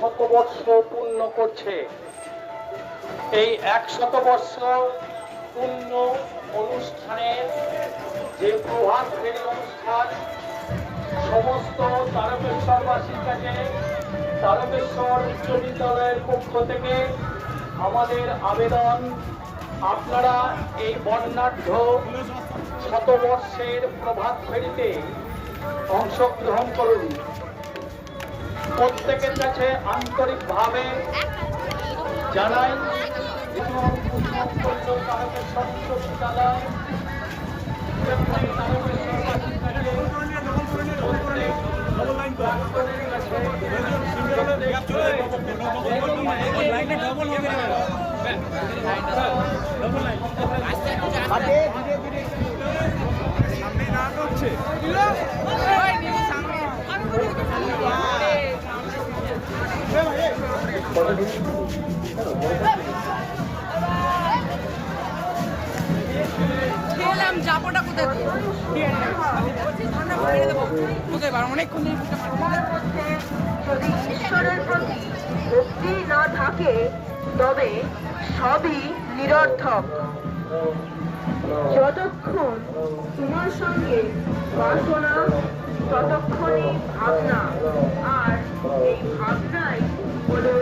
এক শত বর্ষ পূর্ণ করছে। এই এক শতবর্ষ পূর্ণ অনুষ্ঠানের যে প্রভাত ফেরি অনুষ্ঠান, সমস্ত তারকেশ্বরবাসীর কাছে তারকেশ্বর উচ্চ বিদ্যালয়ের পক্ষ থেকে আমাদের আবেদন, আপনারা এই বর্ণাঢ্য শতবর্ষের প্রভাত ফেরিতে অংশগ্রহণ করুন। প্রত্যেকের কাছে আন্তরিকভাবে জানাই এবং পুষ্পকল্য খেলাম যাবোটা কোথায় কোথায় পারো অনেকক্ষণ ভক্তি না থাকে, তবে সবই নিরর্থক। যতক্ষণ তোমার সঙ্গে বাসনা ততক্ষণই ভাবনা। আর এই ভাবনাই হলো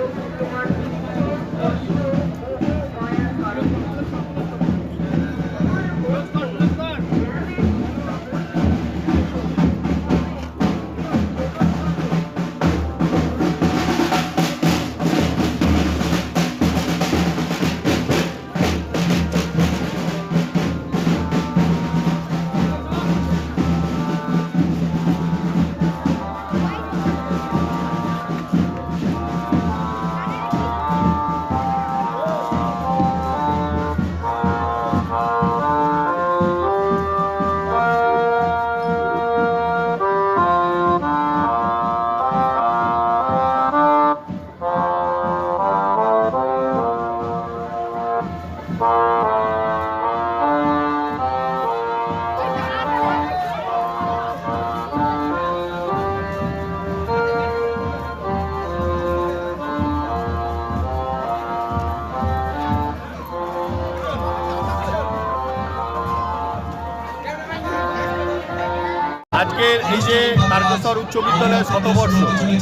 যে তারকেশ্বর উচ্চ বিদ্যালয়ের শতবর্ষ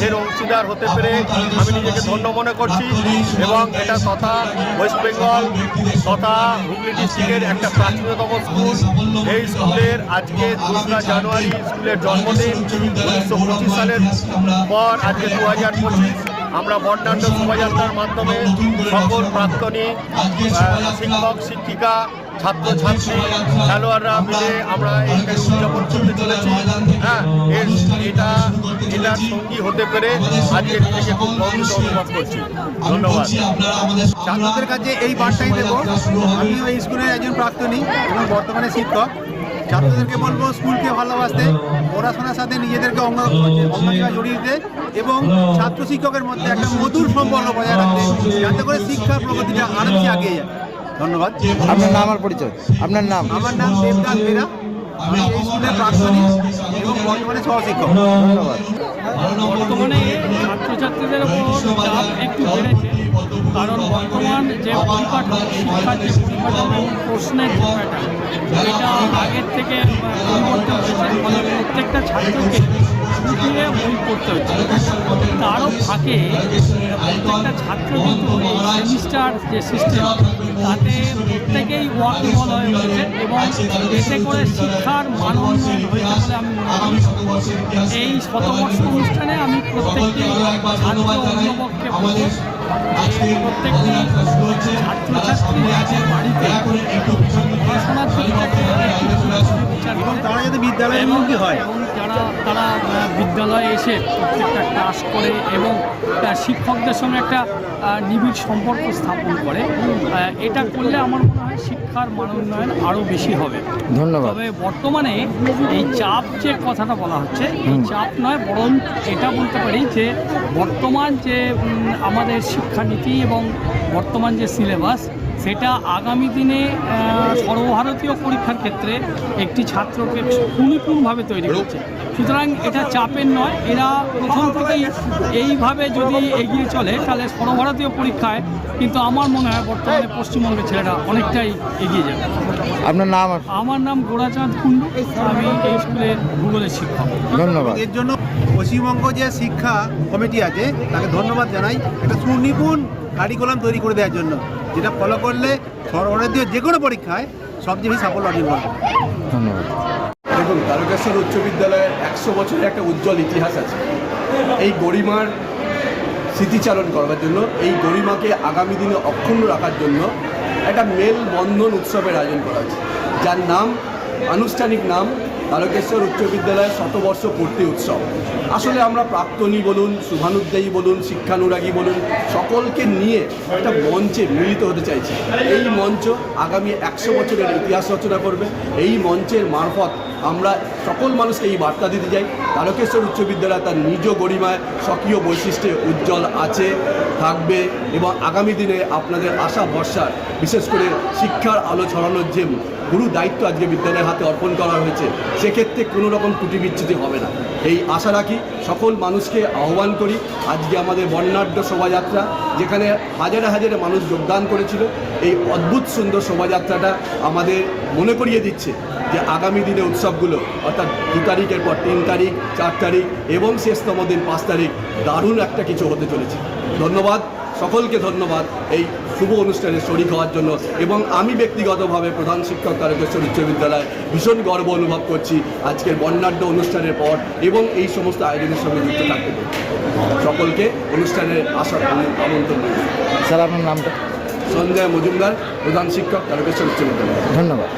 এর অংশীদার হতে পেরে আমি নিজেকে ধন্য মনে করছি এবং এটা তথা ওয়েস্ট বেঙ্গল তথা হুগলি ডিস্ট্রিক্টের একটা প্রাচীনতম স্কুল। এই স্কুলের আজকে দোসরা জানুয়ারি স্কুলের জন্মদিন। উনিশশো পঁচিশ সালের পর আজকে দু হাজার পঁচিশ। আমরা বর্ণাঢ্য শোভাযাত্রার মাধ্যমে সকল প্রাক্তনী শিক্ষক, শিক্ষিকা ছাত্রছাত্রী, খেলোয়াড়রা মিলে আমরা এইটা উদযাপন করতে চলেছি। হ্যাঁ এর এটা এটার সঙ্গী হতে পেরে আজকে নিজেকে খুব গর্বিত অনুভব করছি। ধন্যবাদ। ছাত্রদের কাছে এই বার্তাই দেব, আমিও এই স্কুলের একজন প্রাক্তনী এবং বর্তমানে শিক্ষক। ছাত্রদেরকে বলব, স্কুলকে ভালোবাসতে, পড়াশোনার সাথে নিজেদেরকে অঙ্গ অঙ্গীকার জড়িয়ে দিতে এবং ছাত্র শিক্ষকের মধ্যে একটা মধুর সম্পর্ক বজায় রাখতে, যাতে করে শিক্ষার প্রগতিটা আরও বেশি এগিয়ে যায়। ধন্যবাদ। আপনার নাম আর পরিচয়? আপনার নাম? আমার নাম দেবদাস বেরা। আমি এই স্কুলের প্রাক্তনী এবং বর্তমানে সহশিক্ষক। ধন্যবাদ। বর্তমানে ছাত্রছাত্রীদের উপর একটু বেড়েছে। কারণ বর্তমান যে পরিকাঠামো শিক্ষার যে পরিকাঠামো প্রশ্নের যে প্যাটার্ন এটা আগের থেকে পরিবর্তন হয়েছে। ফলে প্রত্যেকটা ছাত্রকে ফুটিয়ে বই পড়তে হচ্ছে তারও ফাঁকে প্রত্যেকটা ছাত্র কিন্তু সেমিস্টার যে সিস্টেম তাতে প্রত্যেকেই ওয়াকিবল হয়ে উঠেছে এবং এতে করে শিক্ষার মান উন্নয়ন হয়েছে বলে আমি মনে করি। এই শতবর্ষ অনুষ্ঠানে আমি প্রত্যেকটি ছাত্র অভিভাবককে বলব প্রত্যেকটি ছাত্রছাত্রী বাড়িতে পড়াশোনার দিকটাকে বিচার এবং করে তারা যাতে বিদ্যালয়মুখী হয় তারা বিদ্যালয়ে এসে প্রত্যেকটা ক্লাস করে এবং শিক্ষকদের সঙ্গে একটা নিবিড় সম্পর্ক স্থাপন করে। এটা করলে আমার মনে হয় শিক্ষার মান উন্নয়ন আরও বেশি হবে। ধন্যবাদ। তবে বর্তমানে এই চাপ যে কথাটা বলা হচ্ছে এই চাপ নয় বরং এটা বলতে পারি যে বর্তমান যে আমাদের শিক্ষানীতি এবং বর্তমান যে সিলেবাস সেটা আগামী দিনে সর্বভারতীয় পরীক্ষার ক্ষেত্রে একটি ছাত্রকে সুনিপুণভাবে তৈরি করছে। সুতরাং এটা চাপের নয়। এরা প্রথম থেকেই এইভাবে যদি এগিয়ে চলে তাহলে সর্বভারতীয় পরীক্ষায় কিন্তু আমার মনে হয় বর্তমানে পশ্চিমবঙ্গের ছেলেরা অনেকটাই এগিয়ে যাবে। আপনার নাম? আমার নাম গোড়াচাঁদ কুণ্ডু। আমি এই স্কুলের ভূগোলের শিক্ষক। ধন্যবাদ। এর জন্য পশ্চিমবঙ্গ যে শিক্ষা কমিটি আছে তাকে ধন্যবাদ জানাই। একটা সুনিপুণ কারিকুলাম তৈরি করে দেওয়ার জন্য। যেটা ফলো করলে সর্বভারতীয় যে কোনো পরীক্ষায় সবচেয়ে বেশি সাফল্য অর্জন করবে। ধন্যবাদ। দেখুন তারকেশ্বর উচ্চ বিদ্যালয়ের একশো বছরের একটা উজ্জ্বল ইতিহাস আছে। এই গরিমার স্মৃতিচারণ করবার জন্য এই গরিমাকে আগামী দিনে অক্ষুণ্ণ রাখার জন্য একটা মেল বন্ধন উৎসবের আয়োজন করা হয়েছে। যার নাম আনুষ্ঠানিক নাম তারকেশ্বর উচ্চ বিদ্যালয়ের শতবর্ষ পূর্তি উৎসব। আসলে আমরা প্রাক্তনী বলুন, শুভানুদ্যায়ী বলুন, শিক্ষানুরাগী বলুন, সকলকে নিয়ে একটা মঞ্চে মিলিত হতে চাইছি। এই মঞ্চ আগামী একশো বছরের ইতিহাস রচনা করবে। এই মঞ্চের মারফত আমরা সকল মানুষকে এই বার্তা দিতে চাই। তারকেশ্বর উচ্চ বিদ্যালয় তার নিজ গরিমায় স্বকীয় বৈশিষ্ট্যে উজ্জ্বল আছে, থাকবে এবং আগামী দিনে আপনাদের আশা ভরসার, বিশেষ করে শিক্ষার আলো ছড়ানোর যে গুরু দায়িত্ব আজকে বিদ্যালয়ের হাতে অর্পণ করা হয়েছে, সেক্ষেত্রে কোনো রকম ত্রুটি বিচ্ছুতি হবে না। এই আশা রাখি সকল মানুষকে আহ্বান করি, আজকে আমাদের বর্ণাঢ্য শোভাযাত্রা যেখানে হাজারে হাজারে মানুষ যোগদান করেছিল। এই অদ্ভুত সুন্দর শোভাযাত্রাটা আমাদের মনে করিয়ে দিচ্ছে যে আগামী দিনে উৎসবগুলো, অর্থাৎ দু তারিখের পর তিন তারিখ, চার তারিখ এবং শেষতম দিন পাঁচ তারিখ, দারুণ একটা কিছু হতে চলেছে। ধন্যবাদ। সকলকে ধন্যবাদ এই শুভ অনুষ্ঠানে শরিক হওয়ার জন্য। এবং আমি ব্যক্তিগতভাবে প্রধান শিক্ষক তারকেশ্বর উচ্চ বিদ্যালয় ভীষণ গর্ব অনুভব করছি আজকের বর্ণাঢ্য অনুষ্ঠানের পর এবং এই সমস্ত আয়োজনের সঙ্গে যুক্ত থাকতে সকলকে অনুষ্ঠানের আসার আমন্ত্রণ। স্যার আপনার নামটা? সঞ্জয় মজুমদার প্রধান শিক্ষক তারকেশ্বর উচ্চ বিদ্যালয়। ধন্যবাদ।